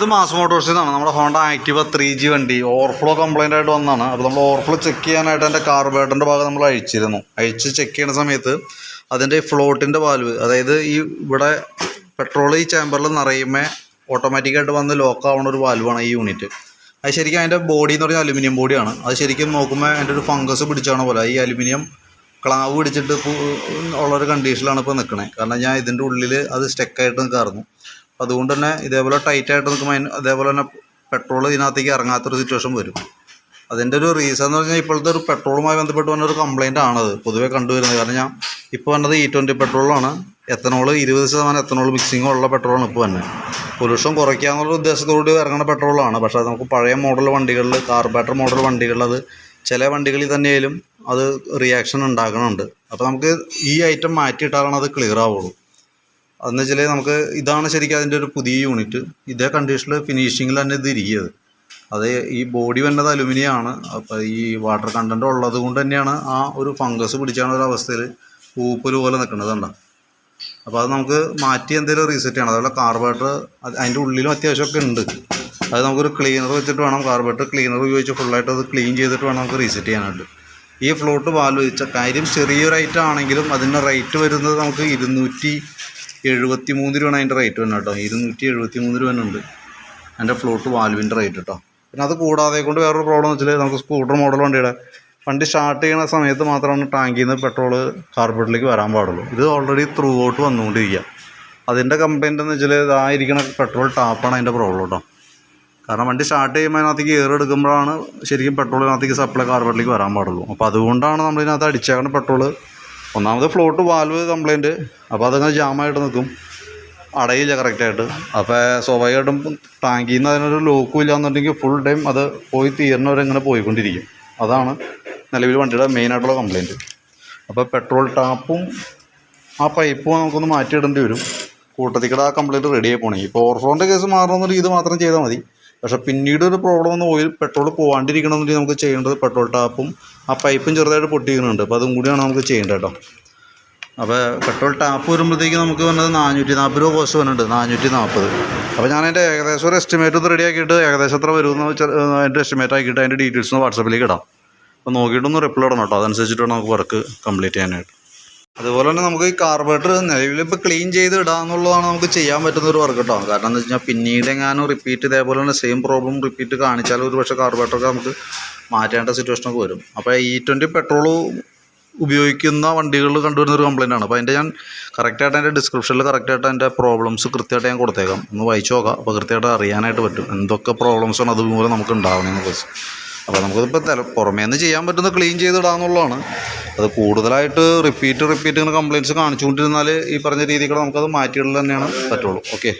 ഇത് മാസ് മോട്ടോഴ്സിൽ നിന്നാണ് നമ്മുടെ ഹോണ്ട ആക്റ്റീവ ത്രീ ജി വണ്ടി. ഓവർഫ്ലോ കംപ്ലൈന്റ് ആയിട്ട് വന്നതാണ്. അപ്പോൾ നമ്മൾ ഓവർഫ്ലോ ചെക്ക് ചെയ്യാനായിട്ട് അതിന്റെ കാർബേറ്ററിന്റെ ഭാഗം നമ്മൾ അഴിച്ചിരുന്നു. അഴിച്ച് ചെക്ക് ചെയ്യുന്ന സമയത്ത് അതിന്റെ ഫ്ലോട്ടിന്റെ വാൽവ് അതായത് ഈ ഇവിടെ പെട്രോൾ ഈ ചേമ്പറിൽ നിറയുമ്പോൾ ഓട്ടോമാറ്റിക്കായിട്ട് വന്ന് ലോക്ക് ആവുന്ന ഒരു വാൽവാണ് ഈ യൂണിറ്റ് അത് ശരിക്കും അതിന്റെ ബോഡി എന്ന് പറഞ്ഞാൽ അലുമിനിയം ബോഡിയാണ് അത് ശരിക്കും നോക്കുമ്പോൾ അതിന്റെ ഒരു ഫംഗസ് പിടിച്ചാണ് പോലെ. ഈ അലുമിനിയം ക്ലാവ് പിടിച്ചിട്ട് ഉള്ളൊരു കണ്ടീഷനിലാണ് ഇപ്പോൾ നിൽക്കണേ കാരണം ഞാൻ ഇതിന്റെ ഉള്ളിൽ അത് സ്റ്റക്കായിട്ട് നിൽക്കാറുന്നു അപ്പോൾ അതുകൊണ്ട് തന്നെ ഇതേപോലെ ടൈറ്റായിട്ട് നിൽക്കുമ്പോൾ അതിന് അതേപോലെ തന്നെ പെട്രോൾ ഇതിനകത്തേക്ക് ഇറങ്ങാത്തൊരു സിറ്റുവേഷൻ വരും. അതിന്റെ ഒരു റീസൺ എന്ന് പറഞ്ഞാൽ ഇപ്പോഴത്തെ ഒരു പെട്രോളുമായി ബന്ധപ്പെട്ട് വന്ന ഒരു ആണത് പൊതുവേ കണ്ടുവരുന്നത്. കാരണം ഞാൻ ഇപ്പോൾ വന്നത് ഇ ട്വന്റി പെട്രോളാണ് എത്തനോൾ ഇരുപത് ശതമാനം എത്തനോൾ മിക്സിംഗ് ഉള്ള പെട്രോളാണ് ഇപ്പോൾ തന്നെ പൊല്യൂഷൻ കുറയ്ക്കാന്നുള്ള ഉദ്ദേശത്തോട് ഇറങ്ങുന്ന പെട്രോളാണ് പക്ഷേ നമുക്ക് പഴയ മോഡൽ വണ്ടികളിൽ കാർബേറ്റർ മോഡൽ വണ്ടികളിൽ അത് ചില വണ്ടികളിൽ തന്നെയായാലും അത് റിയാക്ഷൻ ഉണ്ടാക്കണുണ്ട് അപ്പോൾ നമുക്ക് ഈ ഐറ്റം മാറ്റിയിട്ടാലാണ് അത് ക്ലിയർ ആവുള്ളൂ. അതെന്ന് വെച്ചാൽ നമുക്ക് ഇതാണ് ശരിക്കും അതിന്റെ ഒരു പുതിയ യൂണിറ്റ് ഇതേ കണ്ടീഷനിൽ ഫിനിഷിങ്ങിൽ തന്നെ ഇത് ഇരിക്കുന്നത് അത് ഈ ബോഡി വന്നത് അലുമിനിയം ആണ് അപ്പോൾ ഈ വാട്ടർ കണ്ടന്റ് ഉള്ളത് കൊണ്ട് തന്നെയാണ് ആ ഒരു ഫംഗസ് പിടിച്ചാണ് ഒരു അവസ്ഥയിൽ പൂപ്പൽ പോലെ നിൽക്കുന്നത് കണ്ടോ? അപ്പോൾ അത് നമുക്ക് മാറ്റി എന്തെങ്കിലും റീസെറ്റ് ചെയ്യണം. അതുപോലെ കാർബേറ്റർ അതിന്റെ ഉള്ളിലും അത്യാവശ്യമൊക്കെ ഉണ്ട്. അത് നമുക്കൊരു ക്ലീനർ വെച്ചിട്ട് വേണം കാർബേറ്റർ ക്ലീനർ ഉപയോഗിച്ച് ഫുള്ളായിട്ട് അത് ക്ലീൻ ചെയ്തിട്ട് വേണം നമുക്ക് റീസെറ്റ് ചെയ്യാനായിട്ട്. ഈ ഫ്ലോട്ട് വാൽവ് വെച്ച കാര്യം ചെറിയൊരു ഐറ്റം ആണെങ്കിലും അതിന്റെ റേറ്റ് വരുന്നത് നമുക്ക് ഇരുന്നൂറ്റി എഴുപത്തി മൂന്ന് രൂപയാണ് അതിന്റെ റേറ്റ് വരുന്നത് കേട്ടോ. ഇരുന്നൂറ്റി എഴുപത്തി മൂന്ന് രൂപ ഉണ്ട്. എന്റെ ഫ്ലോട്ട് വാൽവിന്റെ റേറ്റ് കേട്ടോ. പിന്നെ അത് കൂടാതെ കൊണ്ട് വേറൊരു പ്രോബ്ലം എന്ന് വെച്ചാൽ നമുക്ക് സ്കൂട്ടർ മോഡൽ വണ്ടിയുടെ. വണ്ടി സ്റ്റാർട്ട് ചെയ്യുന്ന സമയത്ത് മാത്രമാണ് ടാങ്കിൽ നിന്ന് പെട്രോൾ കാർബറേറ്ററിലേക്ക് വരാൻ പാടുള്ളൂ. ഇത് ഓൾറെഡി ത്രൂ ഔട്ട് വന്നുകൊണ്ടിരിക്കുക. അതിന്റെ കംപ്ലൈന്റ് എന്ന് വെച്ചാൽ ഇതായിരിക്കണ പെട്രോൾ ടാപ്പാണ് അതിന്റെ പ്രോബ്ലം കേട്ടോ. കാരണം വണ്ടി സ്റ്റാർട്ട് ചെയ്യുമ്പോൾ അതിനകത്തേക്ക് എയർ എടുക്കുമ്പോഴാണ് ശരിക്കും പെട്രോളിനകത്തേക്ക് സപ്ലൈ കാർബറേറ്ററിലേക്ക് വരാൻ പാടുള്ളൂ. അപ്പോൾ അതുകൊണ്ടാണ് നമ്മളിതിനകത്ത് അടിച്ചേക്കുന്ന പെട്രോൾ ഒന്നാമത് ഫ്ലോട്ട് വാൽവ് കംപ്ലൈന്റ് അപ്പോൾ അതങ്ങനെ ജാമായിട്ട് നിൽക്കും. അടയില്ല കറക്റ്റായിട്ട് അപ്പോൾ സ്വാഭാവികമായിട്ടും ടാങ്കിൽ നിന്ന് അതിനൊരു ലോക്കും ഇല്ല എന്നുണ്ടെങ്കിൽ ഫുൾ ടൈം അത് പോയി ഇങ്ങനെ പോയിക്കൊണ്ടിരിക്കും. അതാണ് നിലവിൽ വണ്ടിയുടെ മെയിനായിട്ടുള്ള കംപ്ലൈന്റ് അപ്പോൾ പെട്രോൾ ടാപ്പും ആ പൈപ്പും നമുക്കൊന്ന് മാറ്റിയിടേണ്ടി വരും. കൂട്ടത്തിക്കട ആ കംപ്ലൈന്റ് റെഡി ആയി പോകണേ. ഇപ്പോൾ ഓവർഫ്ലോന്റെ കേസ് മാറണമെന്നൊരു ഇത് മാത്രം ചെയ്താൽ മതി. പക്ഷേ പിന്നീട് ഒരു പ്രോബ്ലം എന്ന് ഓയിൽ പെട്രോൾ പോകാണ്ടിരിക്കണമെന്നുണ്ടെങ്കിൽ നമുക്ക് ചെയ്യേണ്ടത് പെട്രോൾ ടാപ്പും ആ പൈപ്പും ചെറുതായിട്ട് പൊട്ടിക്കുന്നുണ്ട്. അപ്പോൾ അതും കൂടിയാണ് നമുക്ക് ചെയ്യേണ്ടത് കേട്ടോ. അപ്പോൾ പെട്രോൾ ടാപ്പ് വരുമ്പോഴത്തേക്ക് നമുക്ക് വന്നത് നാനൂറ്റി നാൽപ്പത് രൂപ കോസ്റ്റ് വന്നിട്ടുണ്ട് നാനൂറ്റി നാൽപ്പത് അപ്പോൾ ഞാൻ അതിന്റെ ഏകദേശം ഒരു എസ്റ്റിമേറ്റ് ഒന്ന് റെഡി ആക്കിയിട്ട് ഏകദേശം എത്ര വരുമെന്ന് വെച്ചാൽ അതിന്റെ എസ്റ്റിമേറ്റ് ആക്കിയിട്ട് അതിന്റെ ഡീറ്റെയിൽസ് ഒന്ന് വാട്സപ്പിലേക്ക് ഇടാം. അപ്പോൾ നോക്കിയിട്ടൊന്ന് റിപ്ലൈ ഇടണം കേട്ടോ. അതനുസരിച്ചിട്ട് വേണം നമുക്ക് വർക്ക് കംപ്ലീറ്റ് ചെയ്യാനായിട്ട്. അതുപോലെ തന്നെ നമുക്ക് ഈ കാർബറേറ്റർ നിലവിൽ ഇപ്പോൾ ക്ലീൻ ചെയ്ത് ഇടാന്നുള്ളതാണ് നമുക്ക് ചെയ്യാൻ പറ്റുന്ന ഒരു വർക്ക് കേട്ടോ കാരണം എന്താ വെച്ചാൽ പിന്നീട് എങ്ങാനും റിപ്പീറ്റ് ഇതേപോലെ തന്നെ സെയിം പ്രോബ്ലം റിപ്പീറ്റ് കാണിച്ചാൽ ഒരു പക്ഷേ കാർബറേറ്ററൊക്കെ നമുക്ക് മാറ്റേണ്ട സിറ്റുവേഷനൊക്കെ വരും. അപ്പോൾ ഈ ട്വന്റി പെട്രോൾ ഉപയോഗിക്കുന്ന വണ്ടികളിൽ കണ്ടുവരുന്ന ഒരു കംപ്ലൈന്റ് ആണ്. അപ്പോൾ അതിന്റെ ഞാൻ കറക്റ്റായിട്ട് അതിന്റെ ഡിസ്ക്രിപ്ഷനിൽ കറക്റ്റായിട്ട് അതിന്റെ പ്രോബ്ലംസ് കൃത്യമായിട്ട് ഞാൻ കൊടുത്തേക്കാം. ഒന്ന് വായിച്ചു നോക്കാം. അപ്പോൾ കൃത്യമായിട്ട് അറിയാനായിട്ട് പറ്റും. എന്തൊക്കെ പ്രോബ്ലംസാണ് അതുപോലെ നമുക്ക് ഉണ്ടാവണമെന്ന് കുറിച്ച് അപ്പോൾ നമുക്കിപ്പോൾ തല നിന്ന് ചെയ്യാൻ പറ്റുന്ന ക്ലീൻ ചെയ്തിടാന്നുള്ളതാണ് അത് കൂടുതലായിട്ട് റിപ്പീറ്റ് റിപ്പീറ്റ് ഇങ്ങനെ കംപ്ലയിന്റ്സ് കാണിച്ചുകൊണ്ടിരുന്നാൽ ഈ പറഞ്ഞ രീതിയിൽ നമുക്കത് മാറ്റിയിടൽ തന്നെയാണ് പറ്റുള്ളൂ. ഓക്കെ